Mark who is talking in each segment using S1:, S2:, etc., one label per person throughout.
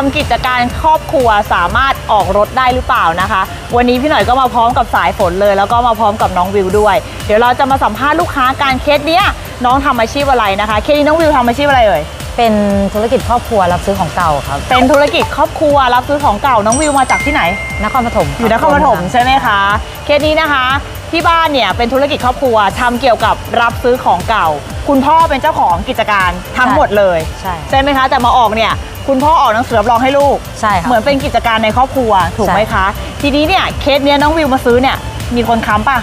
S1: ทำกิจการครอบครัวสามารถออกรถได้หรือเปล่านะคะ วันนี้พี่หน่อยก็มาพร้อมกับสายฝนเลย แล้วก็มาพร้อมกับน้องวิวด้วย เดี๋ยวเราจะมาสัมภาษณ์ลูกค้าการเคสเนี้ยน้องทำอาชีพอะไรนะคะ เคสนี้น้องวิวทำอาชีพอะไรเอ่ย
S2: เป็นธุรกิจครอบครัวรับซื้อของเก่าครับ
S1: เป็นธุรกิจครอบครัวรับซื้อของเก่าน้องวิวมาจากที่ไหน
S2: นครปฐม
S1: อยู่นครปฐมใช่ไหมคะเคสนี้นะคะ ที่บ้านเนี่ยเป็นธุรกิจครอบครัวทำเกี่ยวกับรับซื้อของเก่า คุณพ่อเป็นเจ้าของกิจการทั้งหมดเลย
S2: ใช่
S1: ใช่ไหมคะ แต่มาออกเนี่ยคุณพ่อออกหนังสือรับรองให้ลูก
S2: ใช่ครับ
S1: เหมือนเป็นกิจการในครอบครัวถูกไหม
S2: ใช่
S1: คะ ทีนี้เนี่ยเคสเนี้ยน้องวิวมาซื้อเนี่ยมีคนค้ำป่ะ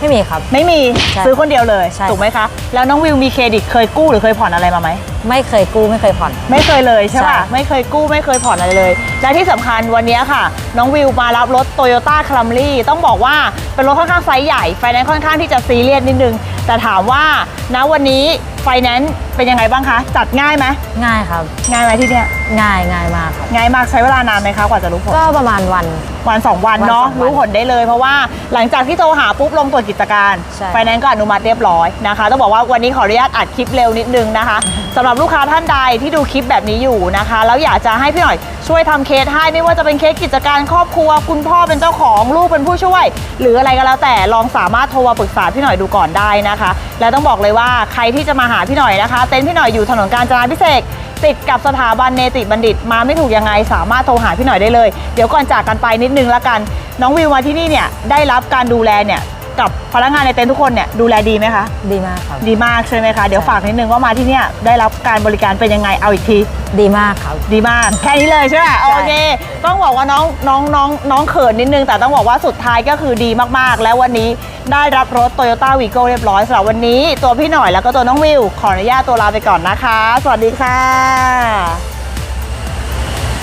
S2: ไม่มีครับ
S1: ไม่มี
S2: ใช่
S1: ซื้อคนเดียวเลย
S2: ใช่
S1: ถูกไหมคะ แล้วน้องวิวมีเครดิตเคยกู้หรือเคยผ่อนอะไรมาไหม
S2: ไม่เคยกู้ไม่เคยผ่อน
S1: ไม่เคยเลยใช่ป่ะ
S2: ใช่
S1: ไม่เคยกู้ไม่เคยผ่อนอะไรเลย และที่สำคัญวันนี้ค่ะ น้องวิวมารับรถ Toyota Camry ต้องบอกว่าเป็นรถค่อนข้างไซส์ใหญ่ ไฟแนนซ์ค่อนข้างที่จะซีเรียสนิดนึง แต่ถามว่าณวันนี้ไฟแนนซ์เป็นยังไงบ้างคะ จัดง่ายไหม
S2: ง่ายครับ
S1: ง่ายไหมที่เนี้ย
S2: ง่ายง่ายมากครับ
S1: ง่ายมากใช้เวลานานไหมคะกว่าจะรู้ผล
S2: ก็ประมาณวัน
S1: วันสองวันเนาะ
S2: วันสองวัน
S1: รู้ผลได้เลย เพราะว่าหลังจากที่โทรหาปุ๊บลงตรวจกิจการ
S2: ใช่
S1: ไฟแนนซ์ก็อนุมัติเรียบร้อยนะคะ ต้องบอกว่าวันนี้ขออนุญาตอัดคลิปเร็วนิดนึงนะคะสำหรับหรับลูกค้าท่านใดที่ดูคลิปแบบนี้อยู่นะคะ แล้วอยากจะให้พี่หน่อยช่วยทำเคสให้ไม่ว่าจะเป็นเคสกิจการครอบครัว คุณพ่อเป็นเจ้าของลูกเป็นผู้ช่วย หรืออะไรก็แล้วแต่ลองสามารถโทรมาปรึกษาพี่หน่อยดูก่อนได้นะคะ แล้วต้องบอกเลยว่าใครที่จะมาหาพี่หน่อยนะคะ เต็นท์พี่หน่อยอยู่ถนนกาญจนาพิเศษติดกับสถาบันเนติบัณฑิตมาไม่ถูกยังไงสามารถโทรหาพี่หน่อยได้เลย เดี๋ยวก่อนจากกันไปนิดนึงละกัน น้องวิวมาที่นี่เนี่ยได้รับการดูแลเนี่ย กับพนักงานในเต็นท์ทุกคนเนี่ยดูแลดีไหมคะ
S2: ดีมากครับ
S1: ดีมากใช่ไหมคะ เดี๋ยวฝากนิดนึงว่ามาที่เนี่ยได้รับการบริการเป็นยังไงเอาอีกที
S2: ดีมากครับ
S1: ดีมาก แค่นี้เลยใช่ไหมโอเค ต้องบอกว่าน้องน้องน้องน้องเขินนิดนึง แต่ต้องบอกว่าสุดท้ายก็คือดีมากๆ แล้ววันนี้ได้รับรถ Toyota v i g o เรียบร้อยสำหรับวันนี้ ตัวพี่หน่อยแล้วก็ตัวน้องวิว ขออนุญาตตัวลาไปก่อนนะคะ สวัสดีค่ะ